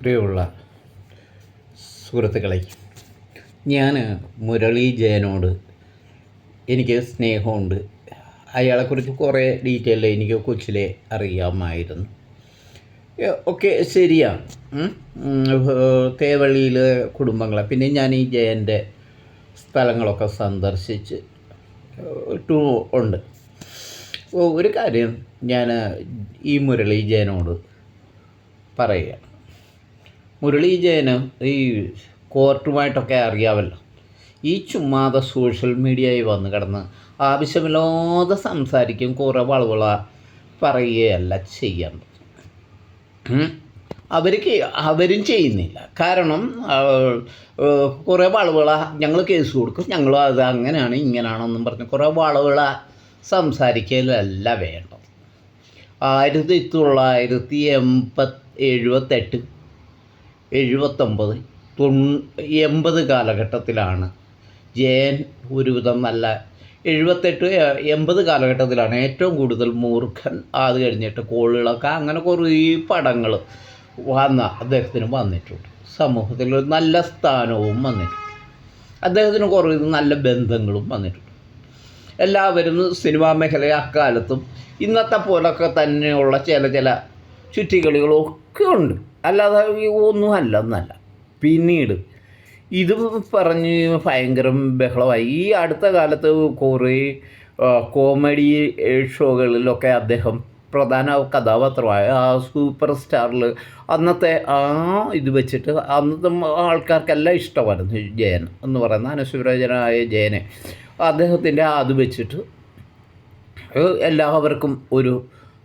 പ്രിയമുള്ള സുഹൃത്തുക്കളെ ഞാൻ മുരളി ജയനോട് എനിക്ക് സ്നേഹമുണ്ട്. അയാളെക്കുറിച്ച് കുറേ ഡീറ്റെയിൽ എനിക്ക് കൊച്ചിലെ അറിയാമായിരുന്നു. ഓക്കെ ശരിയാണ്. തേവള്ളിയിലെ കുടുംബങ്ങളെ പിന്നെ ഞാൻ ഈ ജയന്റെ സ്ഥലങ്ങളൊക്കെ സന്ദർശിച്ച് ടു ഉണ്ട്. ഒരു കാര്യം ഞാൻ ഈ മുരളി ജയനോട് പറയുക മുരളി ജയന് ഈ കോർട്ടുമായിട്ടൊക്കെ അറിയാമല്ലോ ഈ ചുമ്മാതെ സോഷ്യൽ മീഡിയയിൽ വന്ന് കിടന്ന് ആവശ്യമില്ലാതെ സംസാരിക്കും കുറേ വളവള പറയുകയല്ല ചെയ്യേണ്ടത്. അവർക്ക് അവരും ചെയ്യുന്നില്ല. കാരണം കുറേ വളവള ഞങ്ങൾ കേസ് കൊടുക്കും ഞങ്ങൾ അത് അങ്ങനെയാണ് ഇങ്ങനെയാണെന്നും പറഞ്ഞ് കുറേ വളവള സംസാരിക്കലല്ല വേണ്ടത്. ആയിരത്തി തൊള്ളായിരത്തി എൺപത് എഴുപത്തെട്ട് എഴുപത്തൊമ്പത് തൊ എൺപത് കാലഘട്ടത്തിലാണ്. ജയൻ ഒരുവിധം നല്ല എഴുപത്തെട്ട് എൺപത് കാലഘട്ടത്തിലാണ് ഏറ്റവും കൂടുതൽ മൂർഖൻ അത് കഴിഞ്ഞിട്ട് കോളുകളൊക്കെ അങ്ങനെ കുറേ പടങ്ങൾ വന്ന അദ്ദേഹത്തിന് വന്നിട്ടുണ്ട്. സമൂഹത്തിൽ ഒരു നല്ല സ്ഥാനവും വന്നിട്ടുണ്ട്. അദ്ദേഹത്തിന് കുറേ നല്ല ബന്ധങ്ങളും വന്നിട്ടുണ്ട്. എല്ലാവരും സിനിമാ മേഖല അക്കാലത്തും ഇന്നത്തെ പോലൊക്കെ തന്നെയുള്ള ചില ചില ഉണ്ട് അല്ലാതെ ഒന്നും അല്ല പിന്നീട് ഇത് പറഞ്ഞ് ഭയങ്കര ബഹളമായി. ഈ അടുത്ത കാലത്ത് കുറേ കോമഡി ഷോകളിലൊക്കെ അദ്ദേഹം പ്രധാന കഥാപാത്രമായ ആ സൂപ്പർ സ്റ്റാറിൽ അന്നത്തെ ആ ഇത് വെച്ചിട്ട് അന്നത്തെ ആൾക്കാർക്കെല്ലാം ഇഷ്ടമായിരുന്നു ജയൻ എന്ന് പറയുന്ന അനശ്വരജനായ ജയനെ. അദ്ദേഹത്തിന്റെ അത് വെച്ചിട്ട് എല്ലാവർക്കും ഒരു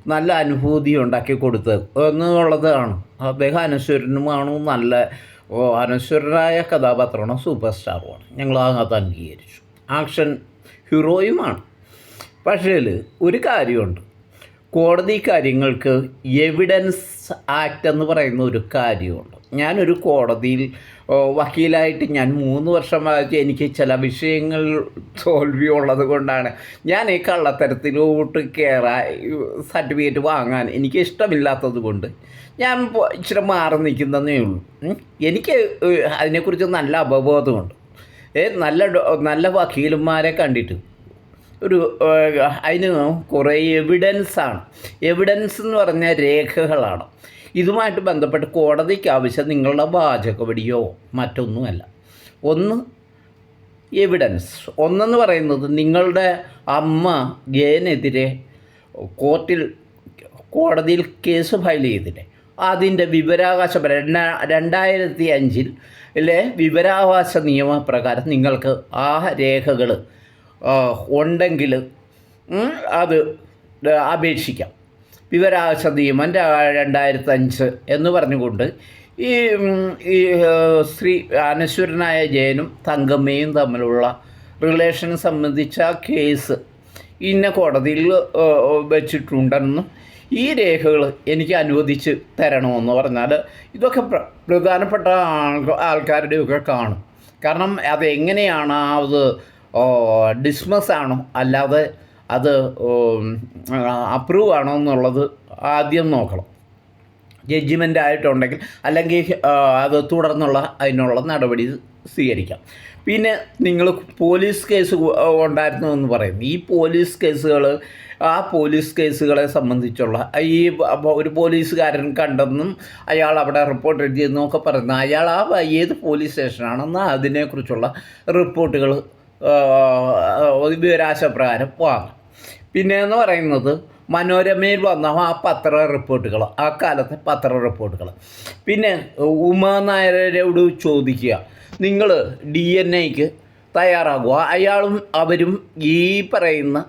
നല്ല അനുഭൂതി ഉണ്ടാക്കി കൊടുത്തത്. എന്നുള്ളതാണ് അദ്ദേഹം അനശ്വരനുമാണ് നല്ല ഓ, അനശ്വരനായ കഥാപാത്രമാണ് സൂപ്പർ സ്റ്റാറുമാണ് ഞങ്ങൾ അത് അംഗീകരിച്ചു. ആക്ഷൻ ഹീറോയുമാണ് പക്ഷേ ഒരു കാര്യമുണ്ട്. കോടതി കാര്യങ്ങൾക്ക് എവിഡൻസ് ആക്ട് എന്ന് പറയുന്ന ഒരു കാര്യമുണ്ട്. ഞാനൊരു കോടതിയിൽ വക്കീലായിട്ട് ഞാൻ മൂന്ന് വർഷമായിട്ട് എനിക്ക് ചില വിഷയങ്ങൾ തോൽവി ഉള്ളത് കൊണ്ടാണ് ഞാൻ ഈ കള്ളത്തരത്തിലോട്ട് കയറാൻ സർട്ടിഫിക്കറ്റ് വാങ്ങാൻ എനിക്ക് ഇഷ്ടമില്ലാത്തത് കൊണ്ട് ഞാൻ ഇച്ചിരി മാറി നിൽക്കുന്നതേ ഉള്ളൂ. എനിക്ക് അതിനെക്കുറിച്ച് നല്ല അവബോധമുണ്ട്. നല്ല നല്ല വക്കീലന്മാരെ കണ്ടിട്ട് ഒരു അതിന് കുറേ എവിഡൻസാണ് എവിഡൻസ് എന്ന് പറഞ്ഞാൽ രേഖകളാണ്. ഇതുമായിട്ട് ബന്ധപ്പെട്ട് കോടതിക്ക് ആവശ്യം നിങ്ങളുടെ വാചകവടിയോ മറ്റൊന്നുമല്ല. ഒന്ന് എവിഡൻസ് ഒന്നെന്ന് പറയുന്നത് നിങ്ങളുടെ അമ്മ ഗേനെതിരെ കോർട്ടിൽ കോടതിയിൽ കേസ് ഫയൽ ചെയ്തില്ലേ? അതിന്റെ വിവരാവകാശ രണ്ടാ രണ്ടായിരത്തി അല്ലെ വിവരാവകാശ നിയമപ്രകാരം നിങ്ങൾക്ക് ആ രേഖകൾ ഉണ്ടെങ്കിൽ അത് അപേക്ഷിക്കാം. വിവരാവകാശ നിയമം രണ്ടായിരത്തഞ്ച് എന്ന് പറഞ്ഞുകൊണ്ട് ഈ ഈ ശ്രീ അനശ്വരനായ ജയനും തങ്കമ്മയും തമ്മിലുള്ള റിലേഷൻ സംബന്ധിച്ച കേസ് ഇന്ന കോടതിയിൽ വെച്ചിട്ടുണ്ടെന്നും ഈ രേഖകൾ എനിക്ക് അനുവദിച്ച് തരണമെന്ന് പറഞ്ഞാൽ ഇതൊക്കെ പ്ര പ്രധാനപ്പെട്ട ആൾ ആൾക്കാരുടെയൊക്കെ കാണും. കാരണം അതെങ്ങനെയാണ് അത് ഡിസ്മസ് ആണോ? അല്ലാതെ അത് അപ്രൂവ് ആണോ എന്നുള്ളത് ആദ്യം നോക്കണം. ജഡ്ജിമെന്റ് ആയിട്ടുണ്ടെങ്കിൽ അല്ലെങ്കിൽ അത് തുടർന്നുള്ള അതിനുള്ള നടപടി സ്വീകരിക്കാം. പിന്നെ നിങ്ങൾ പോലീസ് കേസ് ഉണ്ടായിരുന്നു എന്ന് പറയുന്നു. ഈ പോലീസ് കേസുകൾ ആ പോലീസ് കേസുകളെ സംബന്ധിച്ചുള്ള ഈ ഒരു പോലീസുകാരൻ കണ്ടെന്നും അയാൾ അവിടെ റിപ്പോർട്ട് എഴുതിയെന്നും ഒക്കെ പറയുന്നു. അയാൾ ആ ഏത് പോലീസ് സ്റ്റേഷനാണെന്ന് അതിനെക്കുറിച്ചുള്ള റിപ്പോർട്ടുകൾ വിവരാശപ്രകാരം വാങ്ങാം പിന്നെ എന്ന് പറയുന്നത് മനോരമയിൽ വന്ന ആ പത്ര റിപ്പോർട്ടുകൾ ആ കാലത്തെ പത്ര റിപ്പോർട്ടുകൾ പിന്നെ ഉമാ നായരോട് ചോദിക്കുക നിങ്ങൾ ഡി എൻ എക്ക് തയ്യാറാകുക അയാളും അവരും ഈ പറയുന്ന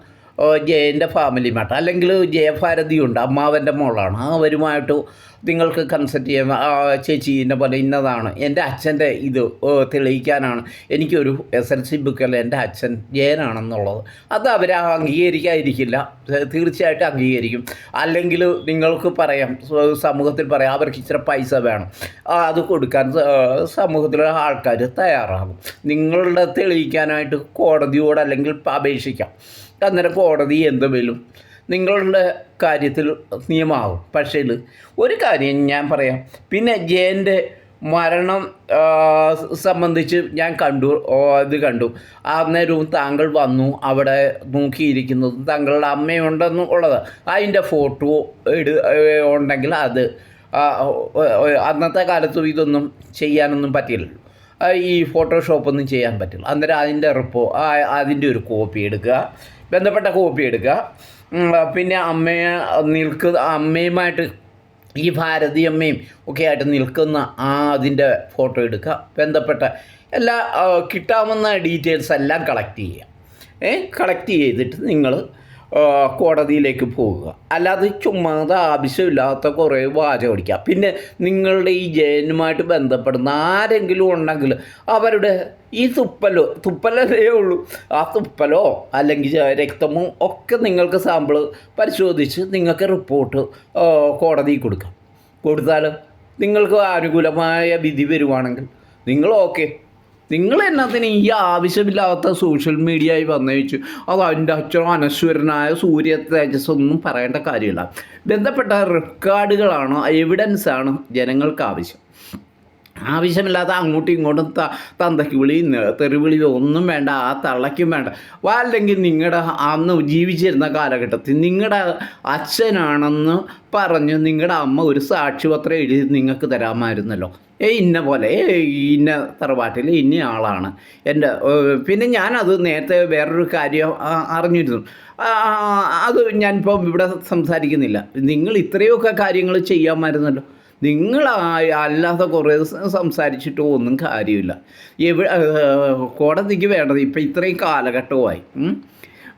ജയന്റെ ഫാമിലിയുമായിട്ട് അല്ലെങ്കിൽ ജയഭാരതിയുണ്ട് അമ്മാവന്റെ മോളാണ്. അവരുമായിട്ട് നിങ്ങൾക്ക് കൺസൾട്ട് ചെയ്യാൻ ചേച്ചി എന്നെ പോലെ ഇന്നതാണ്. എന്റെ അച്ഛന്റെ ഇത് തെളിയിക്കാനാണ്. എനിക്കൊരു എസ് എൽ സി ബുക്കിൽ എന്റെ അച്ഛൻ ജയനാണെന്നുള്ളത്. അത് അവർ അംഗീകരിക്കാതിരിക്കില്ല. തീർച്ചയായിട്ടും അംഗീകരിക്കും. അല്ലെങ്കിൽ നിങ്ങൾക്ക് പറയാം സമൂഹത്തിൽ പറയാം അവർക്ക് ഇച്ചിരി പൈസ വേണം. അത് കൊടുക്കാൻ സമൂഹത്തിലുള്ള സമൂഹത്തിലെ ആൾക്കാർ തയ്യാറാകും. നിങ്ങളുടെ തെളിയിക്കാനായിട്ട് കോടതിയോട് അല്ലെങ്കിൽ അപേക്ഷിക്കാം. അന്നേരം കോടതി എന്ത് വരും? നിങ്ങളുടെ കാര്യത്തിൽ നിയമമാകും പക്ഷേ ഒരു കാര്യം ഞാൻ പറയാം. പിന്നെ ജയന്റെ മരണം സംബന്ധിച്ച് ഞാൻ കണ്ടു ഇത് കണ്ടു. അന്നേരവും താങ്കൾ വന്നു അവിടെ നോക്കിയിരിക്കുന്നത് താങ്കളുടെ അമ്മയുണ്ടെന്നും ഉള്ളത്. അതിന്റെ ഫോട്ടോ എട് ഉണ്ടെങ്കിൽ അത് അന്നത്തെ കാലത്തും ഇതൊന്നും ചെയ്യാനൊന്നും പറ്റില്ലല്ലോ ഈ ഫോട്ടോഷോപ്പൊന്നും ചെയ്യാൻ പറ്റില്ല. അന്നേരം അതിന്റെ റിപ്പോ അതിന്റെ ഒരു കോപ്പി എടുക്കുക. ബന്ധപ്പെട്ട കോപ്പി എടുക്കുക. പിന്നെ അമ്മയെ നിൽക്ക അമ്മയുമായിട്ട് ഈ ഭാരതി അമ്മയും ഒക്കെ ആയിട്ട് നിൽക്കുന്ന ആ അതിന്റെ ഫോട്ടോ എടുക്കുക. ബന്ധപ്പെട്ട എല്ലാ കിട്ടാവുന്ന ഡീറ്റെയിൽസ് എല്ലാം കളക്ട് ചെയ്യുക. ഏ കളക്ട് ചെയ്തിട്ട് നിങ്ങൾ കോടതിയിലേക്ക് പോകുക. അല്ലാതെ ചുമ്മാതെ ആവശ്യമില്ലാത്ത കുറേ വാചകം അടിക്കുക പിന്നെ നിങ്ങളുടെ ഈ ജയനുമായിട്ട് ബന്ധപ്പെടുന്ന ആരെങ്കിലും ഉണ്ടെങ്കിൽ അവരുടെ ഈ തുപ്പലോ തുപ്പലല്ലേ ഉള്ളൂ. ആ തുപ്പലോ അല്ലെങ്കിൽ രക്തമോ ഒക്കെ നിങ്ങൾക്ക് സാമ്പിൾ പരിശോധിച്ച് നിങ്ങൾക്ക് റിപ്പോർട്ട് കോടതിയിൽ കൊടുക്കാം. കൊടുത്താൽ നിങ്ങൾക്ക് അനുകൂലമായ വിധി വരുവാണെങ്കിൽ നിങ്ങൾ ഓക്കെ നിങ്ങൾ എന്നതിന് ഈ ആവശ്യമില്ലാത്ത സോഷ്യൽ മീഡിയയിൽ വെച്ചു അത് അതിന്റെ അച്ഛനോ അനശ്വരനായ സൂര്യ തേജസ് ഒന്നും പറയേണ്ട കാര്യമില്ല. ബന്ധപ്പെട്ട റെക്കോർഡുകളാണ് എവിഡൻസാണ് ജനങ്ങൾക്ക് ആവശ്യം. ആവശ്യമില്ലാത്ത അങ്ങോട്ടും ഇങ്ങോട്ടും ത തന്തയ്ക്ക് വിളി തെറിവിളിയോ ഒന്നും വേണ്ട ആ തള്ളയ്ക്കും വേണ്ട. അല്ലെങ്കിൽ നിങ്ങളുടെ അന്ന് ജീവിച്ചിരുന്ന കാലഘട്ടത്തിൽ നിങ്ങളുടെ അച്ഛനാണെന്ന് പറഞ്ഞ് നിങ്ങളുടെ അമ്മ ഒരു സാക്ഷിപത്രം എഴുതി നിങ്ങൾക്ക് തരാമായിരുന്നല്ലോ. ഏ ഇന്ന പോലെ ഇന്ന തറവാട്ടിൽ ഇന്ന ആളാണ്. എന്റെ പിന്നെ ഞാനത് നേരത്തെ വേറൊരു കാര്യം അറിഞ്ഞിരുന്നു. അത് ഞാനിപ്പം ഇവിടെ സംസാരിക്കുന്നില്ല. നിങ്ങൾ ഇത്രയൊക്കെ കാര്യങ്ങൾ ചെയ്യാമായിരുന്നല്ലോ. നിങ്ങൾ അല്ലാതെ കുറേ സംസാരിച്ചിട്ട് ഒന്നും കാര്യമില്ല. എവിടെ കോടതിക്ക് വേണ്ടത് ഇപ്പം ഇത്രയും.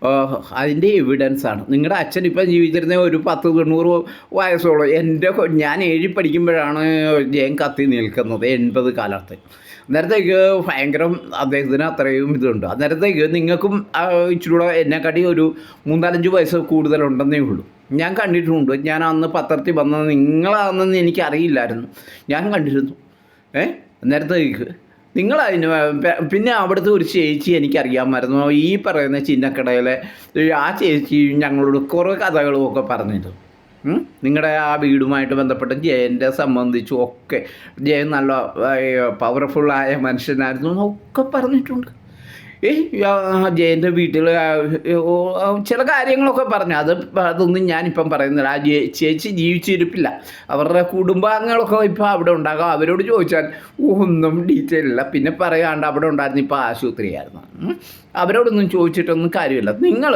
ആ, അതിന്റെ എവിഡൻസാണ് നിങ്ങളുടെ അച്ഛൻ ഇപ്പം ജീവിച്ചിരുന്ന ഒരു പത്ത് തൊണ്ണൂറ് വയസ്സോളം. എന്റെ ഞാൻ ഏഴി പഠിക്കുമ്പോഴാണ് ജയൻ കത്തി നിൽക്കുന്നത് എൺപത് കാലത്ത്. അന്നേരത്തേക്ക് ഭയങ്കരം അദ്ദേഹത്തിന് അത്രയും ഇതുണ്ട്. അന്നേരത്തേക്ക് നിങ്ങൾക്കും ഇച്ചിരൂടെ ഇച്ചിരി കൂടെ എന്നെക്കാട്ടി ഒരു മൂന്നാലഞ്ച് വയസ്സ് കൂടുതലുണ്ടെന്നേ ഉള്ളൂ. ഞാൻ കണ്ടിട്ടുമുണ്ട് ഞാൻ അന്ന് പത്രത്തിൽ വന്നത് നിങ്ങളാണെന്ന് എനിക്കറിയില്ലായിരുന്നു. ഞാൻ കണ്ടിരുന്നു. ഏ? നേരത്തെ നിങ്ങൾ അതിന് പിന്നെ അവിടുത്തെ ഒരു ചേച്ചി എനിക്കറിയാമായിരുന്നു. ഈ പറയുന്ന ചിന്നക്കടയിലെ ആ ചേച്ചി ഞങ്ങളോട് കുറേ കഥകളും ഒക്കെ പറഞ്ഞിരുന്നു നിങ്ങളുടെ ആ വീടുമായിട്ട് ബന്ധപ്പെട്ട് ജയന്റെ സംബന്ധിച്ചും ഒക്കെ ജയൻ നല്ല പവർഫുള്ളായ മനുഷ്യനായിരുന്നു ഒക്കെ പറഞ്ഞിട്ടുണ്ട്. ജയന്റെ വീട്ടിൽ ചില കാര്യങ്ങളൊക്കെ പറഞ്ഞു. അത് അതൊന്നും ഞാനിപ്പം പറയുന്നില്ല. ആ ചേച്ചി ജീവിച്ചിരിപ്പില്ല. അവരുടെ കുടുംബാംഗങ്ങളൊക്കെ ഇപ്പോൾ അവിടെ ഉണ്ടാകാം. അവരോട് ചോദിച്ചാൽ ഒന്നും ഡീറ്റെയിൽ ഇല്ല. പിന്നെ പറയാണ്ട് അവിടെ ഉണ്ടായിരുന്നു. ഇപ്പോൾ ആശുപത്രിയായിരുന്നു. അവരോടൊന്നും ചോദിച്ചിട്ടൊന്നും കാര്യമില്ല. നിങ്ങൾ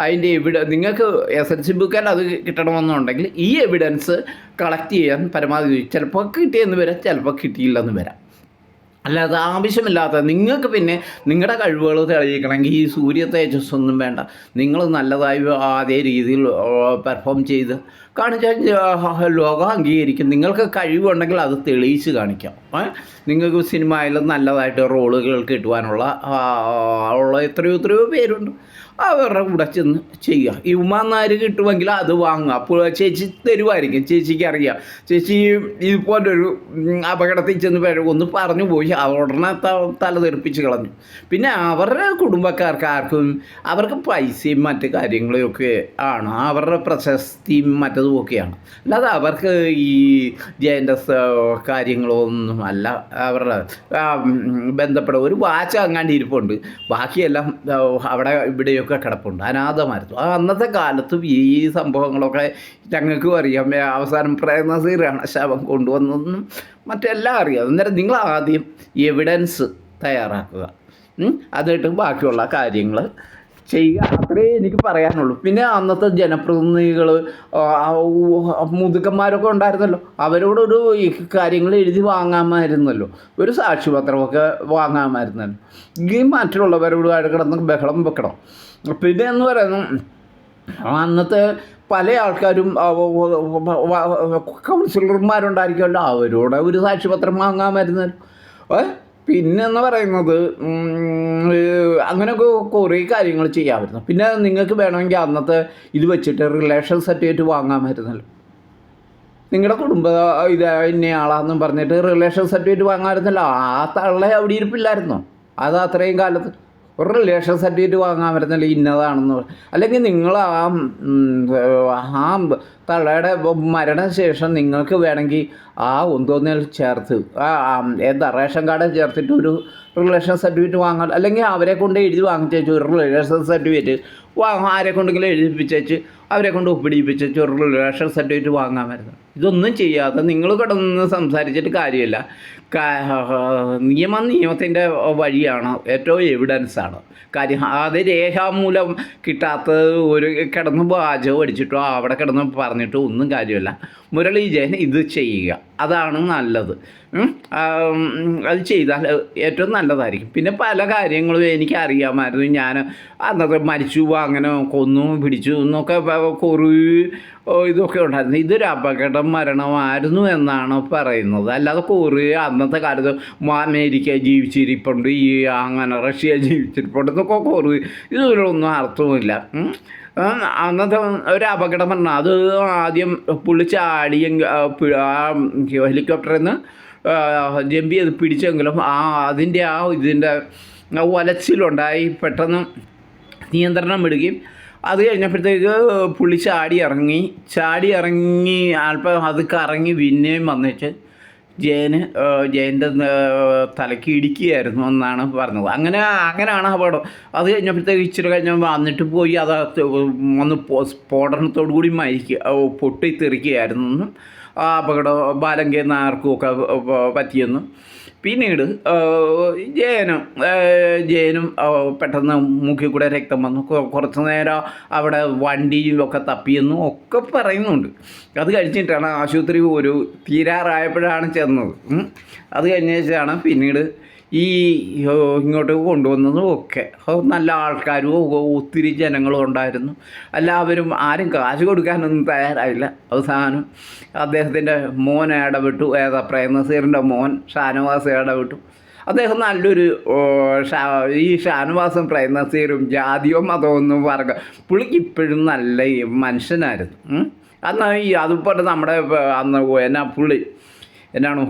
അതിന്റെ എവിഡ നിങ്ങൾക്ക് എസ് എൽ സി ബുക്കാൽ അത് കിട്ടണമെന്നുണ്ടെങ്കിൽ ഈ എവിഡൻസ് കളക്ട് ചെയ്യാൻ പരമാവധി ചിലപ്പോൾ കിട്ടിയെന്ന് വരാം ചിലപ്പോൾ കിട്ടിയില്ലെന്ന് വരാം. അല്ലാതെ ആവശ്യമില്ലാത്ത നിങ്ങൾക്ക് പിന്നെ നിങ്ങളുടെ കഴിവുകൾ തെളിയിക്കണമെങ്കിൽ ഈ സൂര്യ തേജസ് ഒന്നും വേണ്ട. നിങ്ങൾ നല്ലതായി അതേ രീതിയിൽ പെർഫോം ചെയ്ത് കാണിച്ചാൽ ലോകം അംഗീകരിക്കും നിങ്ങൾക്ക് കഴിവുണ്ടെങ്കിൽ അത് തെളിയിച്ച് കാണിക്കാം? നിങ്ങൾക്ക് സിനിമയിൽ നല്ലതായിട്ട് റോളുകൾ കിട്ടുവാനുള്ള ഉള്ള എത്രയോ എത്രയോ പേരുണ്ട്. അവരുടെ കൂടെ ചെന്ന് ചെയ്യുക. ഈ ഉമാനാര് കിട്ടുമെങ്കിൽ അത് വാങ്ങുക. അപ്പോൾ ചേച്ചി തരുമായിരിക്കും. ചേച്ചിക്ക് അറിയാം. ചേച്ചി ഇതുപോലൊരു അപകടത്തിൽ ചെന്ന് ഒന്ന് പറഞ്ഞു പോയി. ഉടനെ തല തെറിപ്പിച്ച് കളഞ്ഞു. പിന്നെ അവരുടെ കുടുംബക്കാർക്ക് ആർക്കും അവർക്ക് പൈസയും മറ്റു കാര്യങ്ങളും ഒക്കെ ആണ്. അവരുടെ പ്രശസ്തിയും മറ്റതും ഒക്കെയാണ് അല്ലാതെ അവർക്ക് ഈ ജയന്റെ കാര്യങ്ങളൊന്നും അല്ല. അവരുടെ ബന്ധപ്പെട്ട ഒരു വാച്ച് അങ്ങാണ്ട് ഇരിപ്പുണ്ട്. ബാക്കിയെല്ലാം അവിടെ ഇവിടെയൊക്കെ കിടപ്പുണ്ട്. അനാഥമായിരുന്നു. ആ അന്നത്തെ കാലത്തും ഈ സംഭവങ്ങളൊക്കെ ഞങ്ങൾക്കും അറിയാം. അവസാനം പ്രേമനസീറാണ് ശവം കൊണ്ടുവന്നതെന്നും മറ്റെല്ലാം അറിയാം. അന്നേരം നിങ്ങൾ ആദ്യം എവിഡൻസ് തയ്യാറാക്കുക. അതിട്ട് ബാക്കിയുള്ള കാര്യങ്ങൾ ചെയ്യുക. അത്രേ എനിക്ക് പറയാനുള്ളൂ. പിന്നെ അന്നത്തെ ജനപ്രതിനിധികൾ മുതുക്കന്മാരൊക്കെ ഉണ്ടായിരുന്നല്ലോ. അവരോടൊരു ഈ കാര്യങ്ങൾ എഴുതി വാങ്ങാമായിരുന്നല്ലോ. ഒരു സാക്ഷിപത്രമൊക്കെ വാങ്ങാമായിരുന്നല്ലോ. ഈ മറ്റുള്ളവരോട് കിടന്ന് ബഹളം വെക്കണം. പിന്നെ എന്ന് പറയുന്നത് അന്നത്തെ പല ആൾക്കാരും കൗൺസിലർമാരുണ്ടായിരിക്കുമല്ലോ. അവരോട് ഒരു സാക്ഷിപത്രം വാങ്ങാമായിരുന്നല്ലോ. ഏ? പിന്നെന്ന് പറയുന്നത് അങ്ങനെയൊക്കെ കുറേ കാര്യങ്ങൾ ചെയ്യാമായിരുന്നു. പിന്നെ നിങ്ങൾക്ക് വേണമെങ്കിൽ അന്നത്തെ ഇത് വെച്ചിട്ട് റിലേഷൻ സർട്ടിഫിക്കറ്റ് വാങ്ങാമായിരുന്നല്ലോ. നിങ്ങളുടെ കുടുംബ ഇത് ഇന്നയാളാന്നും പറഞ്ഞിട്ട് റിലേഷൻ സർട്ടിഫിക്കറ്റ് വാങ്ങാമായിരുന്നല്ലോ. ആ തള്ളേ അവിടെ ഇരിപ്പില്ലായിരുന്നോ? അത് അത്രയും കാലത്ത് ഒരു റിലേഷൻ സർട്ടിഫിക്കറ്റ് വാങ്ങാൻ പറ്റുന്നില്ല ഇന്നതാണെന്ന് അല്ലെങ്കിൽ നിങ്ങൾ ആ ആ തള്ളയുടെ മരണശേഷം നിങ്ങൾക്ക് വേണമെങ്കിൽ ആ ഒന്നൊന്നിൽ ചേർത്ത് ആ എന്താ റേഷൻ കാർഡ് ചേർത്തിട്ട് ഒരു റിലേഷൻ സർട്ടിഫിക്കറ്റ് വാങ്ങാൻ അല്ലെങ്കിൽ അവരെ കൊണ്ട് എഴുതി വാങ്ങിച്ചു ഒരു റിലേഷൻ സർട്ടിഫിക്കറ്റ് ആരെ കൊണ്ടെങ്കിലും എഴുതിപ്പിച്ചു അവരെ കൊണ്ട് ഒപ്പിടിപ്പിച്ചു ഒരു റിലേഷൻ സർട്ടിഫിക്കറ്റ് വാങ്ങാൻ വരുന്നത്. ഇതൊന്നും ചെയ്യാതെ നിങ്ങൾ കിടന്ന് സംസാരിച്ചിട്ട് കാര്യമില്ല. നിയമം നിയമത്തിന്റെ വഴിയാണ് ഏറ്റവും എവിഡൻസ് ആണ്. കാര്യം അത് രേഖാമൂലം കിട്ടാത്തത് ഒരു കിടന്ന് വാചകം അടിച്ചിട്ടോ അവിടെ കിടന്ന് പറഞ്ഞിട്ടോ ഒന്നും കാര്യമില്ല. മുരളി ജയൻ ഇത് ചെയ്യുക. അതാണ് നല്ലത്. അത് ചെയ്താൽ ഏറ്റവും നല്ലതായിരിക്കും. പിന്നെ പല കാര്യങ്ങളും എനിക്ക് അറിയാമായിരുന്നു ഞാൻ അന്നത്തെ മരിച്ചു അങ്ങനെ കൊന്നു പിടിച്ചു എന്നൊക്കെ കുറേ ഇതൊക്കെ ഉണ്ടായിരുന്നു. ഇതൊരു അപകടം മരണമായിരുന്നു എന്നാണ് പറയുന്നത്. അല്ലാതെ കുറേ അന്നത്തെ കാലത്ത് അമേരിക്ക ജീവിച്ചിരിപ്പുണ്ട് ഈ അങ്ങനെ റഷ്യ ജീവിച്ചിരിപ്പുണ്ട് എന്നൊക്കെ കുറേ. ഇതിലൊന്നും അർത്ഥവുമില്ല. അന്നത്തെ ഒരു അപകടം പറഞ്ഞാൽ അത് ആദ്യം പുള്ളി ചാടിയെങ്കിൽ ഹെലികോപ്റ്ററിൽ നിന്ന് ജമ്പ് അത് പിടിച്ചെങ്കിലും ആ അതിന്റെ ആ ഇതിന്റെ ഒലച്ചിലുണ്ടായി പെട്ടെന്ന് നിയന്ത്രണം വിടുകയും അത് കഴിഞ്ഞപ്പോഴത്തേക്ക് പുള്ളി ചാടി ഇറങ്ങി. ചാടി ഇറങ്ങി അല്പം അത് കറങ്ങി പിന്നെയും വന്നിട്ട് ജയന് ജയന്റെ തലയ്ക്ക് ഇടിക്കുകയായിരുന്നു എന്നാണ് പറഞ്ഞത്. അങ്ങനെ അങ്ങനെയാണ് അപകടം അത് കഴിഞ്ഞപ്പോഴത്തേക്ക് ഇച്ചിരി കഴിഞ്ഞ വന്നിട്ട് പോയി അത് ഒന്ന് സ്ഫോടനത്തോടു കൂടി മരിക്കുക പൊട്ടിത്തെറിക്കുകയായിരുന്നു ആ അപകടം ബാലങ്കയിൽ ആർക്കും ഒക്കെ പറ്റിയെന്നും. പിന്നീട് ജയനും ജയനും പെട്ടെന്ന് മൂക്കിൽ കൂടെ രക്തം വന്നു. കുറച്ച് നേരം അവിടെ വണ്ടിയിലൊക്കെ തപ്പിയെന്നും ഒക്കെ പറയുന്നുണ്ട്. അത് കഴിഞ്ഞിട്ടാണ് ആശുപത്രി ഒരു തീരാറായപ്പോഴാണ് ചെന്നത്. അത് കഴിഞ്ഞ ശേഷമാണ് പിന്നീട് ഈ ഇങ്ങോട്ട് കൊണ്ടുവന്നതും ഒക്കെ. നല്ല ആൾക്കാരും ഒത്തിരി ജനങ്ങളും ഉണ്ടായിരുന്നു. എല്ലാവരും ആരും കാശ് കൊടുക്കാനൊന്നും തയ്യാറായില്ല. അവസാനം അദ്ദേഹത്തിന്റെ മോൻ ഇടപെട്ടു. ഏതാ പ്രേമസീറിന്റെ മോൻ ഷാനവാസ് ഇടപെട്ടു. അദ്ദേഹം നല്ലൊരു ഈ ഷാനവാസും പ്രേമസീറും ജാതിയോ മതമോ ഒന്നും പറഞ്ഞ പുള്ളിക്ക് ഇപ്പോഴും നല്ല മനുഷ്യനായിരുന്നു. അന്ന് ഈ അതുപോലെ നമ്മുടെ അന്ന് എന്നാ പുള്ളി എന്നാണ്.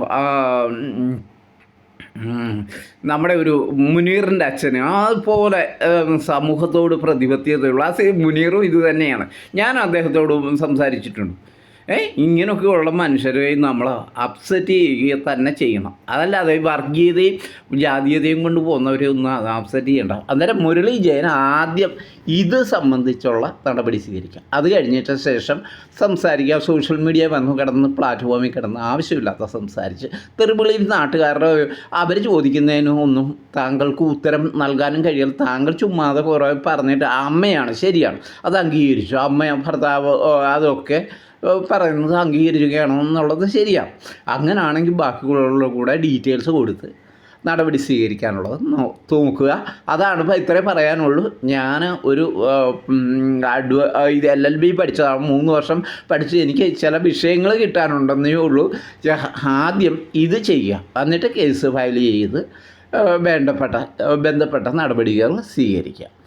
നമ്മുടെ ഒരു മുനീറിന്റെ അച്ഛന് അതുപോലെ സമൂഹത്തോട് പ്രതിബദ്ധതയുള്ള ആ മുനീറും ഇത് തന്നെയാണ്. ഞാൻ അദ്ദേഹത്തോട് സംസാരിച്ചിട്ടുണ്ട്. ഏ? ഇങ്ങനെയൊക്കെ ഉള്ള മനുഷ്യരെ നമ്മൾ അപ്സെറ്റ് ചെയ്യുക തന്നെ ചെയ്യണം. അതല്ലാതെ വർഗീയതയും ജാതീയതയും കൊണ്ട് പോകുന്നവരെ ഒന്ന് അപ്സെറ്റ് ചെയ്യണ്ട. അന്നേരം മുരളി ജയൻ ആദ്യം ഇത് സംബന്ധിച്ചുള്ള നടപടി സ്വീകരിക്കുക അത് കഴിഞ്ഞിട്ട് ശേഷം സംസാരിക്കുക. സോഷ്യൽ മീഡിയ വന്നു കിടന്ന് പ്ലാറ്റ്ഫോമിൽ കിടന്ന് ആവശ്യമില്ലാത്ത സംസാരിച്ച് തെറിവിളിയിൽ നാട്ടുകാരുടെ അവർ ചോദിക്കുന്നതിനും ഒന്നും താങ്കൾക്ക് ഉത്തരം നൽകാനും കഴിയില്ല. താങ്കൾ ചുമ്മാതെ കുറേ പറഞ്ഞിട്ട് അമ്മയാണ് ശരിയാണ്. അത് അംഗീകരിച്ചു. അമ്മ ഭർത്താവ് അതൊക്കെ പറയുന്നത് അംഗീകരിക്കുകയാണോ എന്നുള്ളത് ശരിയാണ് അങ്ങനാണെങ്കിൽ ബാക്കിയുള്ള കൂടെ ഡീറ്റെയിൽസ് കൊടുത്ത് നടപടി സ്വീകരിക്കാനുള്ളത് നോക്കുക. അതാണ് ഇപ്പോൾ ഇത്രേ പറയാനുള്ളൂ. ഞാൻ ഒരു അഡ്വ ഇത് എൽ എൽ ബി പഠിച്ചതാണ്. മൂന്ന് വർഷം പഠിച്ച് എനിക്ക് ചില വിഷയങ്ങൾ കിട്ടാനുണ്ടെന്നേ ഉള്ളൂ. ആദ്യം ഇത് ചെയ്യുക. എന്നിട്ട് കേസ് ഫയൽ ചെയ്ത് വേണ്ടപ്പെട്ട ബന്ധപ്പെട്ട നടപടികൾ സ്വീകരിക്കുക.